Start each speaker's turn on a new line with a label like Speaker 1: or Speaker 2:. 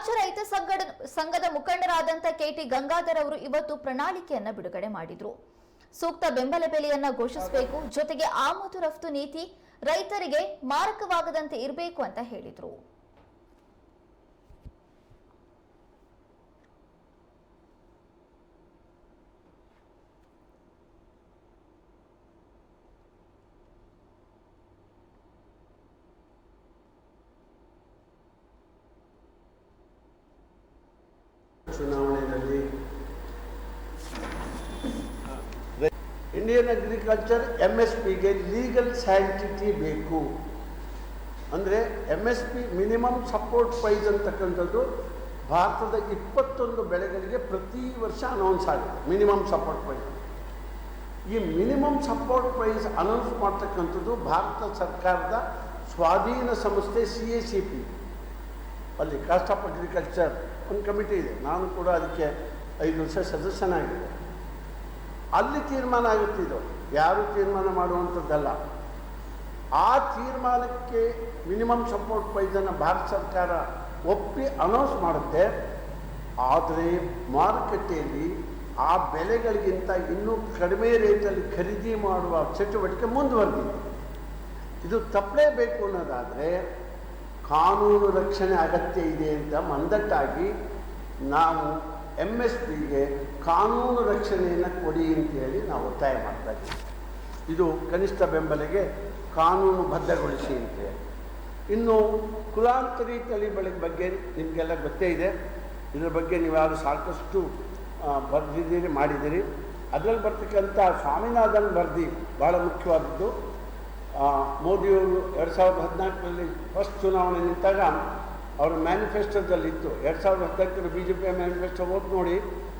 Speaker 1: ರಾಜ್ಯ ರೈತ ಸಂಘದ ಸಂಘದ ಮುಖಂಡರಾದಂಥ ಕೆಟಿ ಗಂಗಾಧರ್ ಅವರು ಇವತ್ತು ಪ್ರಣಾಳಿಕೆಯನ್ನ ಬಿಡುಗಡೆ ಮಾಡಿದ್ರು. ಸೂಕ್ತ ಬೆಂಬಲ ಬೆಲೆಯನ್ನ ಘೋಷಿಸಬೇಕು, ಜೊತೆಗೆ ಆಮದು ರಫ್ತು ನೀತಿ ರೈತರಿಗೆ ಮಾರಕವಾಗದಂತೆ ಇರಬೇಕು ಅಂತ ಹೇಳಿದ್ರು.
Speaker 2: ಚುನಾವಣೆಯಲ್ಲಿ ಇಂಡಿಯನ್ ಅಗ್ರಿಕಲ್ಚರ್ ಎಂ ಎಸ್ ಪಿಗೆ ಲೀಗಲ್ ಸ್ಯಾಂಕ್ಟಿಟಿ ಬೇಕು. ಅಂದರೆ M S P minimum support price ಅಂತಕ್ಕಂಥದ್ದು ಭಾರತದ ಇಪ್ಪತ್ತೊಂದು ಬೆಳೆಗಳಿಗೆ ಪ್ರತಿ ವರ್ಷ ಅನೌನ್ಸ್ ಆಗುತ್ತೆ ಮಿನಿಮಮ್ ಸಪೋರ್ಟ್ ಪ್ರೈಸ್ ಈ ಮಿನಿಮಮ್ ಸಪೋರ್ಟ್ ಪ್ರೈಸ್ ಅನೌನ್ಸ್ ಮಾಡ್ತಕ್ಕಂಥದ್ದು ಭಾರತ ಸರ್ಕಾರದ ಸ್ವಾಧೀನ ಸಂಸ್ಥೆ ಸಿ ಎ ಸಿ ಪಿ ಅಲ್ಲಿ ಕಾಸ್ಟ್ ಆಫ್ ಅಗ್ರಿಕಲ್ಚರ್ ಒಂದು ಕಮಿಟಿ ಇದೆ. ನಾನು ಕೂಡ ಅದಕ್ಕೆ ಐದು ವರ್ಷ ಸದಸ್ಯನಾಗಿದ್ದೆ. ಅಲ್ಲಿ ತೀರ್ಮಾನ ಆಗುತ್ತಿದ್ದು ಯಾರು ತೀರ್ಮಾನ ಮಾಡುವಂಥದ್ದಲ್ಲ. ಆ ತೀರ್ಮಾನಕ್ಕೆ ಮಿನಿಮಮ್ ಸಪೋರ್ಟ್ ಪ್ರೈಸನ್ನು ಭಾರತ ಸರ್ಕಾರ ಒಪ್ಪಿ ಅನೌನ್ಸ್ ಮಾಡುತ್ತೆ. ಆದರೆ ಮಾರುಕಟ್ಟೆಯಲ್ಲಿ ಆ ಬೆಲೆಗಳಿಗಿಂತ ಇನ್ನೂ ಕಡಿಮೆ ರೇಟಲ್ಲಿ ಖರೀದಿ ಮಾಡುವ ಚಟುವಟಿಕೆ ಮುಂದುವರೆದಿದೆ. ಇದು ತಪ್ಪಲೇಬೇಕು ಅನ್ನೋದಾದರೆ ಕಾನೂನು ರಕ್ಷಣೆ ಅಗತ್ಯ ಇದೆ ಅಂತ ಮಂದಟ್ಟಾಗಿ ನಾವು ಎಂ ಎಸ್ ಪಿಗೆ ಕಾನೂನು ರಕ್ಷಣೆಯನ್ನು ಕೊಡಿ ಅಂತೇಳಿ ನಾವು ಒತ್ತಾಯ ಮಾಡ್ತಾ ಇದ್ದೀವಿ. ಇದು ಕನಿಷ್ಠ ಬೆಂಬಲಿಗೆ ಕಾನೂನು ಬದ್ಧಗೊಳಿಸಿ ಅಂತೇಳಿ. ಇನ್ನು ಕುಲಾಂತರಿ ತಳಿ ಬೆಳೆ ಬಗ್ಗೆ ನಿಮಗೆಲ್ಲ ಗೊತ್ತೇ ಇದೆ. ಇದರ ಬಗ್ಗೆ ನೀವ್ಯಾರು ಸಾಕಷ್ಟು ಆ, ಬರೆದಿದ್ದೀರಿ ಮಾಡಿದ್ದೀರಿ. ಅದರಲ್ಲಿ ಬರ್ತಕ್ಕಂಥ ಸ್ವಾಮಿನಾಥನ್ ವರದಿ ಭಾಳ ಮುಖ್ಯವಾದದ್ದು. ಮೋದಿಯವರು ಎರಡು ಸಾವಿರದ ಹದಿನಾಲ್ಕರಲ್ಲಿ ಫಸ್ಟ್ ಚುನಾವಣೆ ನಿಂತಾಗ ಅವರ ಮ್ಯಾನಿಫೆಸ್ಟೋದಲ್ಲಿತ್ತು ಎರಡು ಸಾವಿರದ ಹದಿನಾಲ್ಕರ ಬಿ ಜೆ ಪಿಯ ಮ್ಯಾನಿಫೆಸ್ಟೋ ಓಟ್ ನೋಡಿ